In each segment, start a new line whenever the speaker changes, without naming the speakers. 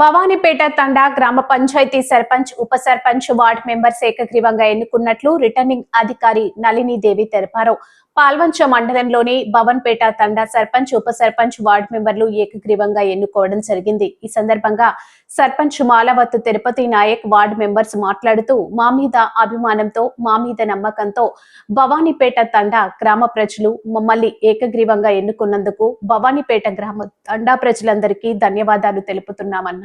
భవానీపేట తండా గ్రామ పంచాయతీ సర్పంచ్ ఉప sarpanch ward members ఏకగ్రీవంగా ఎన్నుకున్నట్లు రిటర్నింగ్ అధికారి నళిని దేవి తెలిపారు. పాల్వంచ మండలంలోని భవన్పేట తండా సర్పంచ్ ఉప సర్పంచ్ వార్డ్ మెంబర్లు ఏకగ్రీవంగా ఎన్నుకోవడం జరిగింది. ఈ సందర్భంగా సర్పంచ్ మాలవత్తు తిరుపతి నాయక్ వార్డ్ మెంబర్స్ మాట్లాడుతూ మా మీద అభిమానంతో మా మీద నమ్మకంతో భవానీపేట తండా గ్రామ ప్రజలు మమ్మల్ని ఏకగ్రీవంగా ఎన్నుకున్నందుకు భవానీపేట గ్రామ తండా ప్రజలందరికీ ధన్యవాదాలు తెలుపుతున్నామన్నారు.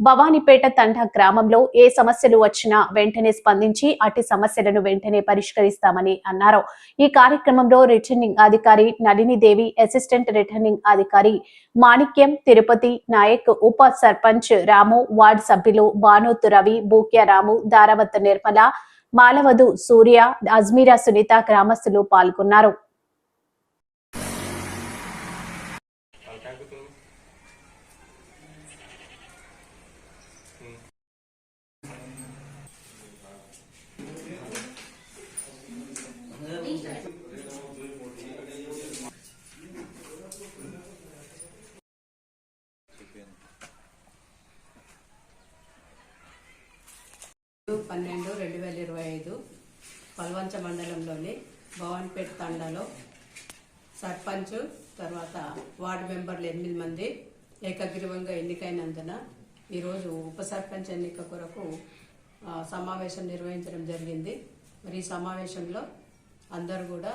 భవానీపేట తండా గ్రామంలో ఏ సమస్యలు వచ్చినా వెంటనే స్పందించి అటు సమస్యలను వెంటనే పరిష్కరిస్తామని అన్నారు. ఈ కార్యక్రమంలో రిటర్నింగ్ అధికారి నళిని దేవి అసిస్టెంట్ రిటర్నింగ్ అధికారి మాణిక్యం తిరుపతి నాయక్ ఉప సర్పంచ్ రాము వార్డు సభ్యులు బానోతు రవి బూక్య రాము దారావత్ నిర్మల మాలవధు సూర్య అజ్మీరా సునీత గ్రామస్తులు పాల్గొన్నారు.
పన్నెండు రెండు వేల ఇరవై ఐదు పల్వంచ మండలంలోని భవన్పేట్ తండాలో సర్పంచ్ తర్వాత వార్డు మెంబర్లు ఎనిమిది మంది ఏకగ్రీవంగా ఎన్నికైనందున ఈరోజు ఉప సర్పంచ్ ఎన్నిక కొరకు సమావేశం నిర్వహించడం జరిగింది. మరి ఈ సమావేశంలో అందరూ కూడా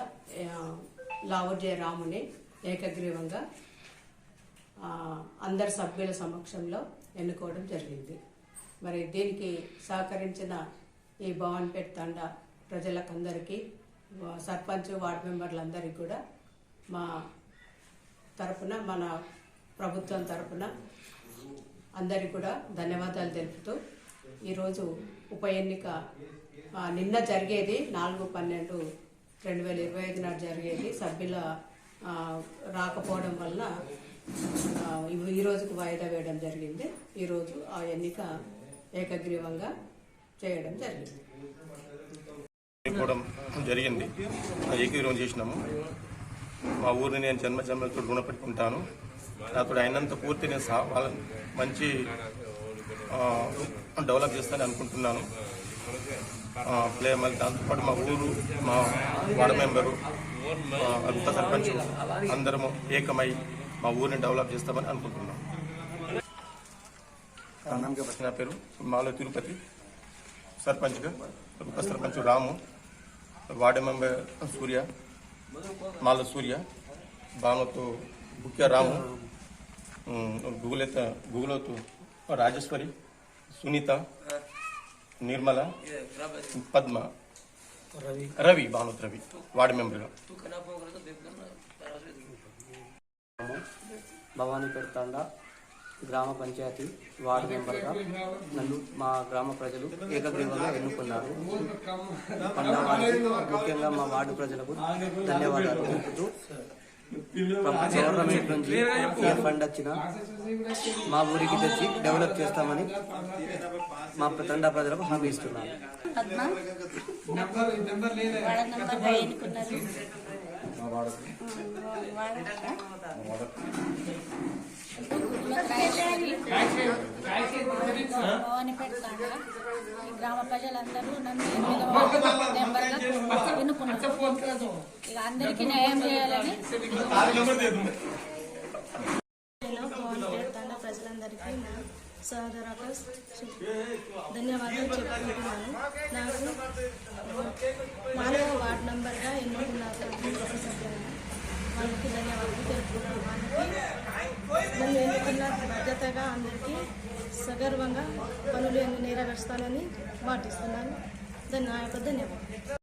లావుజే రాముని ఏకగ్రీవంగా అందరి సభ్యుల సమక్షంలో ఎన్నుకోవడం జరిగింది. మరి దీనికి సహకరించిన ఈ భవన్పేట్ తండ ప్రజలకందరికీ సర్పంచ్ వార్డు మెంబర్లందరికీ కూడా మా తరపున మన ప్రభుత్వం తరపున అందరికీ కూడా ధన్యవాదాలు తెలుపుతూ ఈరోజు ఉప ఎన్నిక నిన్న జరిగేది నాలుగు పన్నెండు రెండు వేల ఇరవై ఐదు నాడు జరిగేది. సభ్యుల రాకపోవడం వలన ఈరోజుకు ఈ రోజుకు వాయిదా వేయడం జరిగింది. ఈరోజు ఆ ఎన్నిక ఏకగ్రీవంగా చేయడం జరిగింది.
జరిగింది. ఏకీకరణ చేసినాము. మా ఊరిని నేను జన్మ జన్మలతో రుణపెట్టుకుంటాను. నాతో అయినంత పూర్తి నేను సా- వాళ్ళ మంచి డెవలప్ చేస్తానని అనుకుంటున్నాను. ప్లే మళ్ళీ దాంతోపాటు మా ఊరు మా వార్డు మెంబరు అంత సర్పంచ్ అందరము ఏకమై మా ఊరిని డెవలప్ చేస్తామని అనుకుంటున్నాం. నా పేరు మాలో తిరుపతి సర్పంచ్గా ఉప సర్పంచ్ రాము వార్డు మెంబర్ సూర్య మాల సూర్య బామతో బుక్య రాము గుగులెత గుగులతో రాజేశ్వరి సునీత నిర్మల పద్మ రవి. భానుత్ రవి వార్డు మెంబర్గా.
భవానీపేట తండా గ్రామ పంచాయతీ వార్డు మెంబర్గా నన్ను మా గ్రామ ప్రజలు ఏకగ్రీవంగా ఎన్నుకున్నారు. ముఖ్యంగా మా వార్డు ప్రజలకు ధన్యవాదాలు తెలుపుతూ గవర్నమెంట్ నుంచి ఏ ఫండ్ వచ్చినా మా ఊరికి తెచ్చి డెవలప్ చేస్తామని మా తండా ప్రజలకు హామీ ఇస్తున్నాను.
పద్మ? వార్డ్ నంబర్ ఈ గ్రామ ప్రజలందరూ నన్ను ఎనిమిదవ ఇక అందరికీ న్యాయం చేయాలని
ప్రజలందరికీ నా సోదరకు ధన్యవాదాలు చెప్పుకుంటున్నాను. నాకు మానవ వార్డ్ నంబర్గా ఎన్నుకున్నారు వాళ్ళకి ధన్యవాదాలు తెలుపుకున్నాను వాళ్ళకి నన్ను ఎన్నుకున్న బాధ్యతగా అందరికీ సగర్వంగా పనులు నెరవేరుస్తానని పాటిస్తున్నాను. దాని నా ధన్యవాదాలు.